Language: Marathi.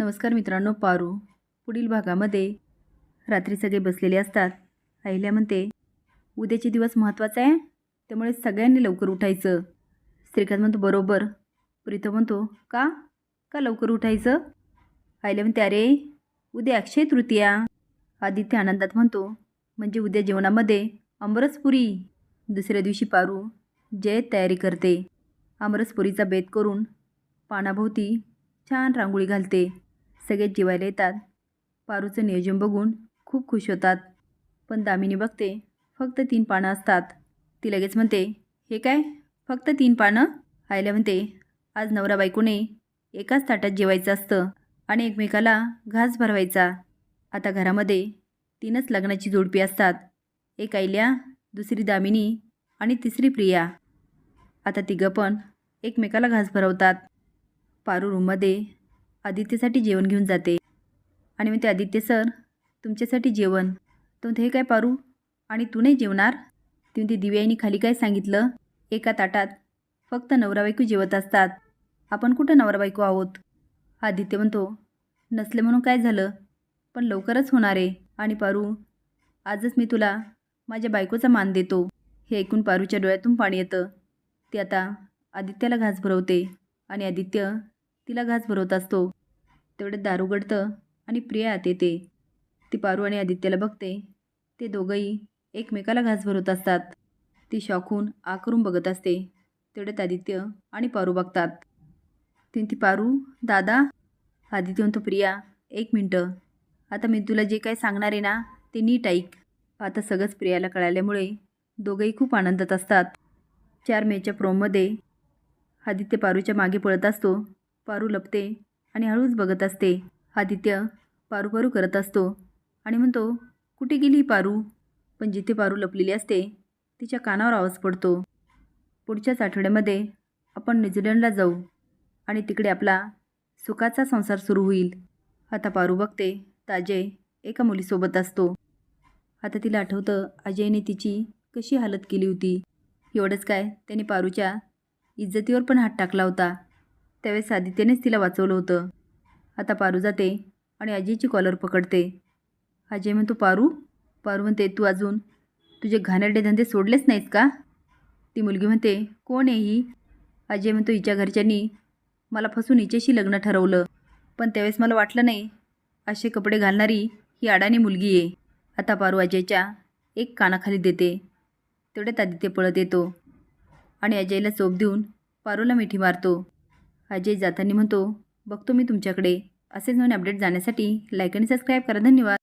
नमस्कार मित्रांनो पारू पुढील भागामध्ये. रात्री सगळे बसलेले असतात. आईल्या म्हणते उद्याचे दिवस महत्त्वाचा आहे त्यामुळे सगळ्यांनी लवकर उठायचं. श्रीकांत म्हणतो बरोबर. प्रीतम म्हणतो का? का लवकर उठायचं? अहिल्या म्हणते अरे उद्या अक्षय तृतीया. आदित्य आनंदात म्हणतो म्हणजे उद्या जेवणामध्ये अमरसपुरी दुसऱ्या दिवशी पारू जय तयारी करते. अमरसपुरीचा बेत करून पानाभोवती छान रांगोळी घालते. सगळे जेवायला येतात. पारूचं नियोजन बघून खूप खुश होतात. पण दामिनी बघते फक्त तीन पानं असतात. ती लगेच म्हणते हे काय? फक्त तीन पानं? आयला म्हणते आज नवरा बायकोने एकाच ताटात जेवायचं असतं आणि एकमेकाला घास भरवायचा. आता घरामध्ये तीनच लग्नाची जोडपी असतात. एक आयल्या दुसरी दामिनी आणि तिसरी प्रिया. आता तिघं पण एकमेकाला घास भरवतात. पारू रूममध्ये आदित्यसाठी जेवण घेऊन जाते. आणि म्हणते आदित्य सर तुमच्यासाठी जेवण. तुम ते हे काय पारू? आणि तू नाही जेवणार? ती म्हणते दिव्याईनी खाली काय सांगितलं? एका ताटात फक्त नवरा बायको जेवत असतात. आपण कुठं नवरा बायको आहोत? आदित्य म्हणतो नसले म्हणून काय झालं? पण लवकरच होणार आहे. आणि पारू आजच मी तुला माझ्या बायकोचा मान देतो. हे ऐकून पारूच्या डोळ्यातून पाणी येतं. ते आता आदित्याला घास भरवते. आणि आदित्य तिला घास भरवत असतो. तेवढ्यात दारू गडतं आणि प्रिया आत येते. ती पारू आणि आदित्याला बघते. ते दोघंही एकमेकाला घास भरवत असतात. ती शॉकहून आकरून बघत असते. तेवढ्यात आदित्य आणि पारू बघतात. ती ती पारू दादा. आदित्य म्हणतो प्रिया एक मिनटं. आता मी तुला जे काय सांगणार आहे ना ते नीट ऐक. आता सगळंच प्रियाला कळाल्यामुळे दोघंही खूप आनंदात असतात. चार मेच्या प्रोममध्ये आदित्य पारूच्या मागे पळत असतो. पारू लपते आणि हळूच बघत असते. आदित्य पारू पारू करत असतो आणि म्हणतो कुठे गेली पारू? पण जिथे पारू लपलेली असते तिच्या कानावर आवाज पडतो. पुढच्याच आठवड्यामध्ये आपण न्यूझीलंडला जाऊ आणि तिकडे आपला सुखाचा संसार सुरू होईल. आता पारू बघते तर अजय एका मुलीसोबत असतो. आता तिला आठवतं अजयने तिची कशी हालत केली होती. एवढंच काय त्याने पारूच्या इज्जतीवर पण हात टाकला होता. त्यावेळेस आदित्यनेच तिला वाचवलं होतं. आता पारू जाते आणि अजयची कॉलर पकडते. अजय म्हणतो पारू पारू म्हणते तू अजून तुझे घाणेरडे धंदे सोडलेच नाहीत का? ती मुलगी म्हणते कोण आहे ही? अजय म्हणतो हिच्या घरच्यांनी मला फसून हिच्याशी लग्न ठरवलं पण त्यावेळेस मला वाटलं नाही असे कपडे घालणारी ही अडाणी मुलगी आहे. आता पारू अजयच्या एक कानाखाली देते. तेवढ्यात आदित्य पळत येतो आणि अजयला चोप देऊन पारूला मिठी मारतो. अजय जाताना म्हणतो बघतो मी तुमच्याकडे. असेच नवीन अपडेट जाण्यासाठी लाईक आणि सबस्क्राईब करा. धन्यवाद.